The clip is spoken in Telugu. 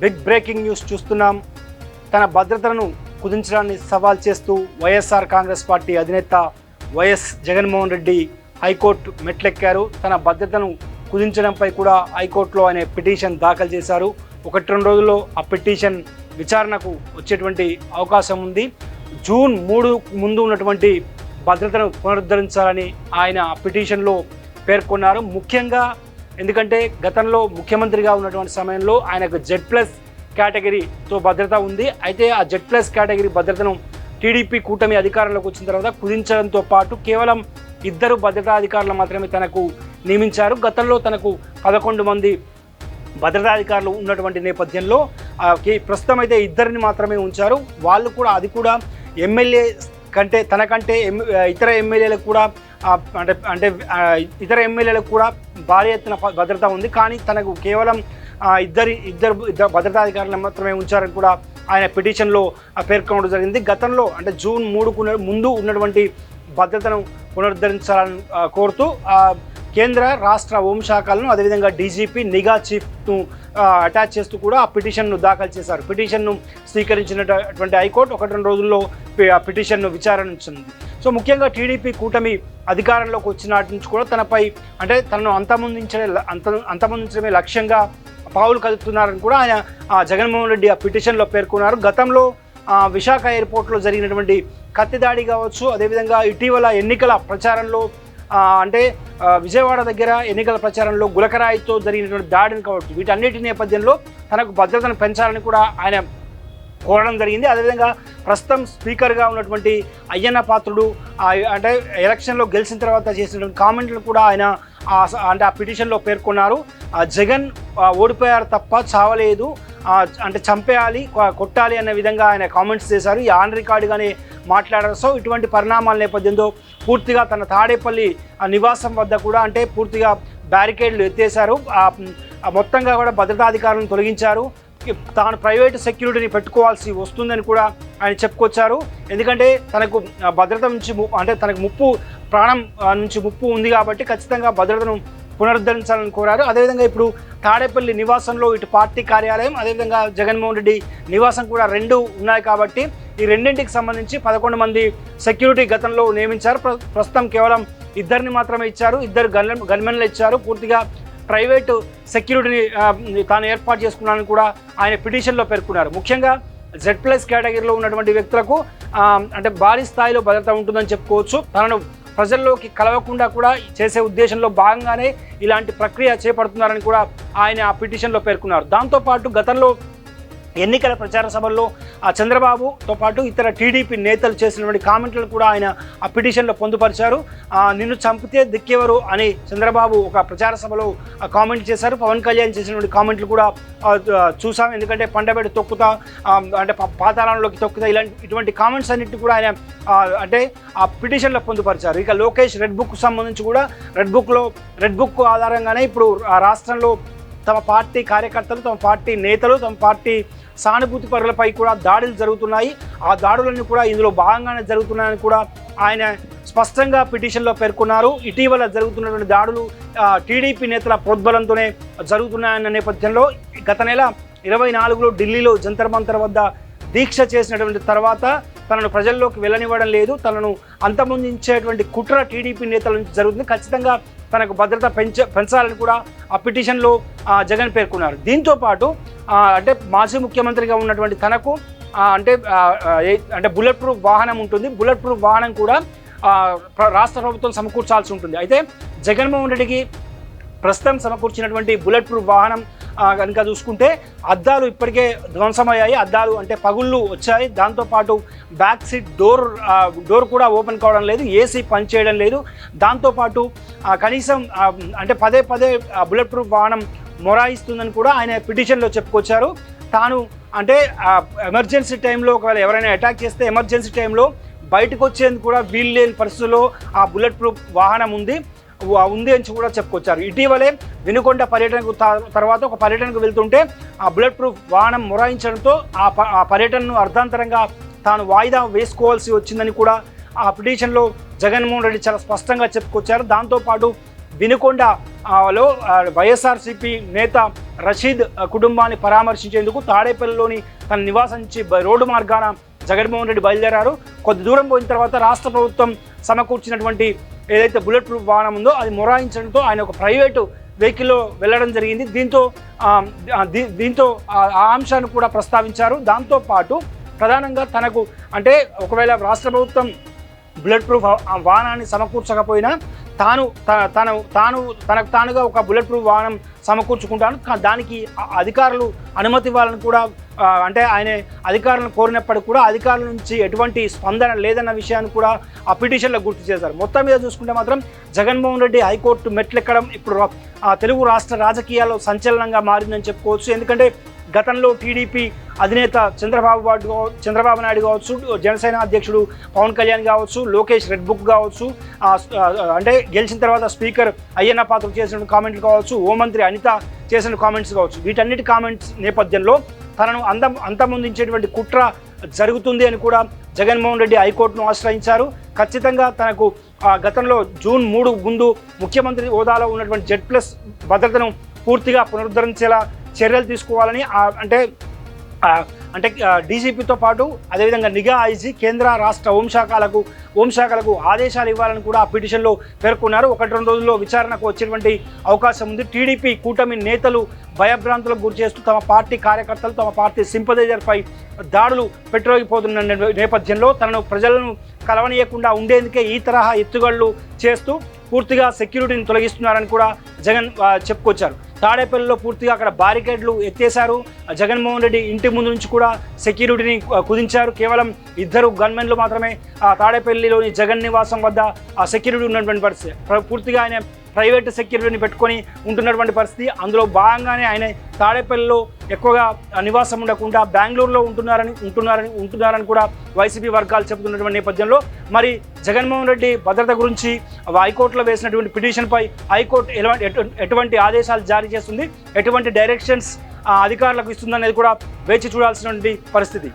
బిగ్ బ్రేకింగ్ న్యూస్ చూస్తున్నాం. తన భద్రతను కుదించడాన్ని సవాల్ చేస్తూ వైఎస్ఆర్ కాంగ్రెస్ పార్టీ అధినేత YS Jaganmohan Reddy high court మెట్లెక్కారు. తన భద్రతను కుదించడంపై కూడా హైకోర్టులో ఆయన పిటిషన్ దాఖలు చేశారు. ఒకటి రెండు రోజుల్లో ఆ పిటిషన్ విచారణకు వచ్చేటువంటి అవకాశం ఉంది. జూన్ మూడు ముందు ఉన్నటువంటి భద్రతను పునరుద్ధరించాలని ఆయన ఆ పిటిషన్లో పేర్కొన్నారు. ముఖ్యంగా ఎందుకంటే గతంలో ముఖ్యమంత్రిగా ఉన్నటువంటి సమయంలో ఆయనకు జెడ్ ప్లస్ కేటగిరీతో భద్రత ఉంది. అయితే ఆ జెడ్ ప్లస్ కేటగిరీ భద్రతను టీడీపీ కూటమి అధికారంలోకి వచ్చిన తర్వాత కుదించడంతో పాటు కేవలం ఇద్దరు భద్రతా అధికారులు మాత్రమే తనకు నియమించారు. గతంలో తనకు పదకొండు మంది భద్రతాధికారులు ఉన్నటువంటి నేపథ్యంలో ప్రస్తుతం అయితే ఇద్దరిని మాత్రమే ఉంచారు. వాళ్ళు కూడా అది కూడా ఎమ్మెల్యే కంటే తనకంటే ఎమ్ ఇతర ఎమ్మెల్యేలకు కూడా అంటే అంటే ఇతర ఎమ్మెల్యేలకు కూడా భారీ ఎత్తున భద్రత ఉంది. కానీ తనకు కేవలం ఇద్దరి ఇద్దరు ఇద్దరు భద్రతాధికారులను మాత్రమే ఉంచారని కూడా ఆయన పిటిషన్లో పేర్కొనడం జరిగింది. గతంలో అంటే జూన్ మూడుకు ముందు ఉన్నటువంటి భద్రతను పునరుద్ధరించాలని కోరుతూ కేంద్ర రాష్ట్ర హోంశాఖలను అదేవిధంగా డీజీపీ నిఘా చీఫ్ను అటాచ్ చేస్తూ కూడా ఆ పిటిషన్ను దాఖలు చేశారు. పిటిషన్ను స్వీకరించినటువంటి హైకోర్టు ఒకటి రెండు రోజుల్లో ఆ పిటిషన్ను విచారించింది సో ముఖ్యంగా టీడీపీ కూటమి అధికారంలోకి వచ్చినాటి నుంచి కూడా తనపై అంటే తనను అంతమొందించే అంత అంతమొందించడమే లక్ష్యంగా పావులు కదుపుతున్నారని కూడా ఆయన ఆ, జగన్మోహన్ రెడ్డి ఆ పిటిషన్లో పేర్కొన్నారు. గతంలో విశాఖ ఎయిర్పోర్ట్లో జరిగినటువంటి కత్తిదాడి కావచ్చు అదేవిధంగా ఇటీవల ఎన్నికల ప్రచారంలో అంటే విజయవాడ దగ్గర ఎన్నికల ప్రచారంలో గులకరాయితో జరిగినటువంటి దాడిని కావచ్చు వీటన్నిటి నేపథ్యంలో తనకు భద్రతను పెంచాలని కూడా ఆయన కోరడం జరిగింది. అదేవిధంగా ప్రస్తుతం స్పీకర్గా ఉన్నటువంటి అయ్యన్న పాత్రుడు అంటే ఎలక్షన్లో గెలిచిన తర్వాత చేసినటువంటి కామెంట్లు కూడా ఆయన అంటే ఆ పిటిషన్లో పేర్కొన్నారు. ఆ, జగన్ ఓడిపోయారు తప్ప చావలేదు. అంటే చంపేయాలి కొట్టాలి అనే విధంగా ఆయన కామెంట్స్ చేశారు. ఈ ఆన్ రికార్డుగానే మాట్లాడారు. సో ఇటువంటి పరిణామాల నేపథ్యంలో పూర్తిగా తన తాడేపల్లి ఆ నివాసం వద్ద కూడా అంటే పూర్తిగా బ్యారికేడ్లు ఎత్తేశారు. మొత్తంగా కూడా భద్రతాధికారులను తొలగించారు. తాను ప్రైవేట్ సెక్యూరిటీని పెట్టుకోవాల్సి వస్తుందని కూడా ఆయన చెప్పుకొచ్చారు. ఎందుకంటే తనకు భద్రత నుంచి ము- అంటే తనకు ముప్పు ప్రాణం నుంచి ముప్పు ఉంది కాబట్టి ఖచ్చితంగా భద్రతను పునరుద్ధరించాలని కోరారు. అదేవిధంగా ఇప్పుడు తాడేపల్లి నివాసంలో ఇటు పార్టీ కార్యాలయం అదేవిధంగా జగన్మోహన్ రెడ్డి నివాసం కూడా రెండు ఉన్నాయి కాబట్టి ఈ రెండింటికి సంబంధించి పదకొండు మంది సెక్యూరిటీ గతంలో నియమించారు. ప్ర- ప్రస్తుతం కేవలం ఇద్దరిని మాత్రమే ఇచ్చారు. ఇద్దరు గన్ గన్మెన్లు ఇచ్చారు. పూర్తిగా ప్రైవేటు సెక్యూరిటీని తాను ఏర్పాటు చేసుకున్నానని కూడా ఆయన పిటిషన్లో పేర్కొన్నారు. ముఖ్యంగా జెడ్ ప్లస్ కేటగిరీలో ఉన్నటువంటి వ్యక్తులకు అంటే భారీ స్థాయిలో భద్రత ఉంటుందని చెప్పుకోవచ్చు. తనను ప్రజల్లోకి కలవకుండా కూడా చేసే ఉద్దేశంలో భాగంగానే ఇలాంటి ప్రక్రియ చేపడుతున్నారని కూడా ఆయన ఆ పిటిషన్లో పేర్కొన్నారు. దాంతోపాటు గతంలో ఎన్నికల ప్రచార సభల్లో ఆ చంద్రబాబుతో పాటు ఇతర టీడీపీ నేతలు చేసినటువంటి కామెంట్లను కూడా ఆయన ఆ పిటిషన్లో పొందుపరిచారు. నిన్ను చంపితే దిక్కెవరు అని చంద్రబాబు ఒక ప్రచార సభలో ఆ కామెంట్ చేశారు. పవన్ కళ్యాణ్ చేసినటువంటి కామెంట్లు కూడా చూసాం. ఎందుకంటే పండబెడ తొక్కుతా అంటే పాతాళంలోకి తొక్కుతా ఇలాంటి ఇటువంటి కామెంట్స్ అన్నింటినీ కూడా ఆయన అంటే ఆ పిటిషన్లో పొందుపరిచారు. ఇక లోకేష్ రెడ్ బుక్ సంబంధించి కూడా రెడ్ బుక్లో రెడ్ బుక్ ఆధారంగానే ఇప్పుడు ఆ రాష్ట్రంలో తమ పార్టీ కార్యకర్తలు తమ పార్టీ నేతలు తమ పార్టీ సానుభూతి పరులపై కూడా దాడులు జరుగుతున్నాయి. ఆ దాడులన్నీ కూడా ఇందులో భాగంగానే జరుగుతున్నాయని కూడా ఆయన స్పష్టంగా పిటిషన్లో పేర్కొన్నారు. ఇటీవల జరుగుతున్నటువంటి దాడులు టీడీపీ నేతల ప్రోద్బలంతోనే జరుగుతున్నాయన్న నేపథ్యంలో గత నెల ఇరవై నాలుగులో ఢిల్లీలో జంతర్ మంతర్ వద్ద దీక్ష చేసినటువంటి తర్వాత తనను ప్రజల్లోకి వెళ్ళనివ్వడం లేదు. తనను అంతమొందించేటువంటి కుట్ర టీడీపీ నేతల నుంచి జరుగుతుంది. ఖచ్చితంగా తనకు భద్రత పెంచ పెంచాలని కూడా ఆ పిటిషన్లో జగన్ పేర్కొన్నారు. దీంతో పాటు అంటే మాజీ ముఖ్యమంత్రిగా ఉన్నటువంటి తనకు అంటే అంటే బుల్లెట్ ప్రూఫ్ వాహనం ఉంటుంది. బుల్లెట్ ప్రూఫ్ వాహనం కూడా రాష్ట్ర ప్రభుత్వం సమకూర్చాల్సి ఉంటుంది. అయితే జగన్మోహన్ రెడ్డికి ప్రస్తుతం సమకూర్చినటువంటి బుల్లెట్ ప్రూఫ్ వాహనం కనుక చూసుకుంటే అద్దాలు ఇప్పటికే ధ్వంసమయ్యాయి. అద్దాలు అంటే పగుళ్ళు వచ్చాయి. దాంతోపాటు బ్యాక్ సీట్ డోర్ డోర్ కూడా ఓపెన్ కావడం లేదు. ఏసీ పనిచేయడం లేదు. దాంతోపాటు కనీసం అంటే పదే పదే ఆ బుల్లెట్ ప్రూఫ్ వాహనం మొరాయిస్తుందని కూడా ఆయన పిటిషన్లో చెప్పుకొచ్చారు. తాను అంటే ఎమర్జెన్సీ టైంలో ఒకవేళ ఎవరైనా అటాక్ చేస్తే ఎమర్జెన్సీ టైంలో బయటకు వచ్చేందుకు కూడా వీలు లేని పరిస్థితుల్లో ఆ బుల్లెట్ ప్రూఫ్ వాహనం ఉంది. ఉంది అని కూడా చెప్పుకొచ్చారు. ఇటీవలే వినుకొండ పర్యటనకు త- తర్వాత ఒక పర్యటనకు వెళ్తుంటే ఆ బుల్లెట్ ప్రూఫ్ వాహనం మొరాయించడంతో ఆ ప- ఆ పర్యటనను అర్ధాంతరంగా తాను వాయిదా వేసుకోవాల్సి వచ్చిందని కూడా ఆ పిటిషన్లో జగన్మోహన్ రెడ్డి చాలా స్పష్టంగా చెప్పుకొచ్చారు. దాంతోపాటు వినుకొండ లో వైఎస్ఆర్సీపీ నేత రషీద్ కుటుంబాన్ని పరామర్శించేందుకు తాడేపల్లిలోని తన నివాసం నుంచి రోడ్డు మార్గాన జగన్మోహన్ రెడ్డి బయలుదేరారు. కొద్ది దూరం పోయిన తర్వాత రాష్ట్ర ప్రభుత్వం సమకూర్చినటువంటి ఏదైతే బుల్లెట్ ప్రూఫ్ వాహనం ఉందో అది మొరాయించడంతో ఆయన ఒక ప్రైవేటు వెహికల్లో వెళ్ళడం జరిగింది. దీంతో దీ- దీంతో ఆ- అంశాన్ని కూడా ప్రస్తావించారు. దాంతో పాటు ప్రధానంగా తనకు అంటే ఒకవేళ రాష్ట్ర ప్రభుత్వం బుల్లెట్ ప్రూఫ్ వాహనాన్ని సమకూర్చకపోయినా తాను తన తను తాను తనకు తానుగా ఒక బుల్లెట్ ప్రూఫ్ వాహనం సమకూర్చుకుంటాను. దానికి అధికారులు అనుమతి ఇవ్వాలని కూడా అంటే ఆయన అధికారులను కోరినప్పటికీ కూడా అధికారుల నుంచి ఎటువంటి స్పందన లేదన్న విషయాన్ని కూడా ఆ పిటిషన్లో గుర్తు చేశారు. మొత్తం మీద చూసుకుంటే మాత్రం జగన్మోహన్ రెడ్డి హైకోర్టు మెట్లెక్కడం ఇప్పుడు తెలుగు రాష్ట్ర రాజకీయాల్లో సంచలనంగా మారిందని చెప్పుకోవచ్చు. ఎందుకంటే గతంలో టీడీపీ అధినేత చంద్రబాబు చంద్రబాబు నాయుడు కావచ్చు జనసేన అధ్యక్షుడు పవన్ కళ్యాణ్ కావచ్చు లోకేష్ రెడ్ బుక్ కావచ్చు అంటే గెలిచిన తర్వాత స్పీకర్ అయ్యన్న పాత్ర చేసిన కామెంట్లు కావచ్చు హోంమంత్రి అనిత చేసిన కామెంట్స్ కావచ్చు. వీటన్నిటి కామెంట్స్ నేపథ్యంలో తనను అంద అంతమొందించేటువంటి కుట్ర జరుగుతుంది అని కూడా జగన్మోహన్ రెడ్డి హైకోర్టును ఆశ్రయించారు. ఖచ్చితంగా తనకు ఆ, గతంలో జూన్ మూడు ముందు ముఖ్యమంత్రి హోదాలో ఉన్నటువంటి జెడ్ ప్లస్ భద్రతను పూర్తిగా పునరుద్ధరించేలా చర్యలు తీసుకోవాలని అంటే అంటే డీజీపీతో పాటు అదేవిధంగా నిఘా ఐజీ కేంద్ర రాష్ట్ర హోంశాఖలకు హోంశాఖలకు ఆదేశాలు ఇవ్వాలని కూడా ఆ పిటిషన్లో పేర్కొన్నారు. ఒకటి రెండు రోజుల్లో విచారణకు వచ్చేటువంటి అవకాశం ఉంది. టీడీపీ కూటమి నేతలు భయభ్రాంతులకు గురి చేస్తూ తమ పార్టీ కార్యకర్తలు తమ పార్టీ సింపదైజర్పై దాడులు పెట్రోగిపోతున్న నే- నేపథ్యంలో తనను ప్రజలను కలవనీయకుండా ఉండేందుకే ఈ తరహా ఎత్తుగళ్ళు చేస్తూ పూర్తిగా సెక్యూరిటీని తొలగిస్తున్నారని కూడా జగన్ చెప్పుకొచ్చారు. తాడేపల్లిలో పూర్తిగా అక్కడ బారికేడ్లు ఎత్తేశారు. జగన్మోహన్ రెడ్డి ఇంటి ముందు నుంచి కూడా సెక్యూరిటీని కుదించారు. కేవలం ఇద్దరు గన్మెన్లు మాత్రమే ఆ తాడేపల్లిలోని జగన్ నివాసం వద్ద ఆ సెక్యూరిటీ ఉన్నటువంటి పరిస్థితి. పూర్తిగా ఆయన ప్రైవేట్ సెక్యూరిటీని పెట్టుకొని ఉంటున్నటువంటి పరిస్థితి. అందులో భాగంగానే ఆయన తాడేపల్లిలో ఎక్కువగా నివాసం ఉండకుండా బెంగళూరులో ఉంటున్నారని ఉంటున్నారని ఉంటున్నారని కూడా వైసీపీ వర్గాలు చెబుతున్నటువంటి నేపథ్యంలో మరి జగన్మోహన్ రెడ్డి భద్రత గురించి హైకోర్టులో వేసినటువంటి పిటిషన్పై హైకోర్టు ఎటు- ఎటువంటి ఆదేశాలు జారీ చేస్తుంది ఎటువంటి డైరెక్షన్స్ అధికారులకు ఇస్తుందనేది కూడా వేచి చూడాల్సినటువంటి పరిస్థితి.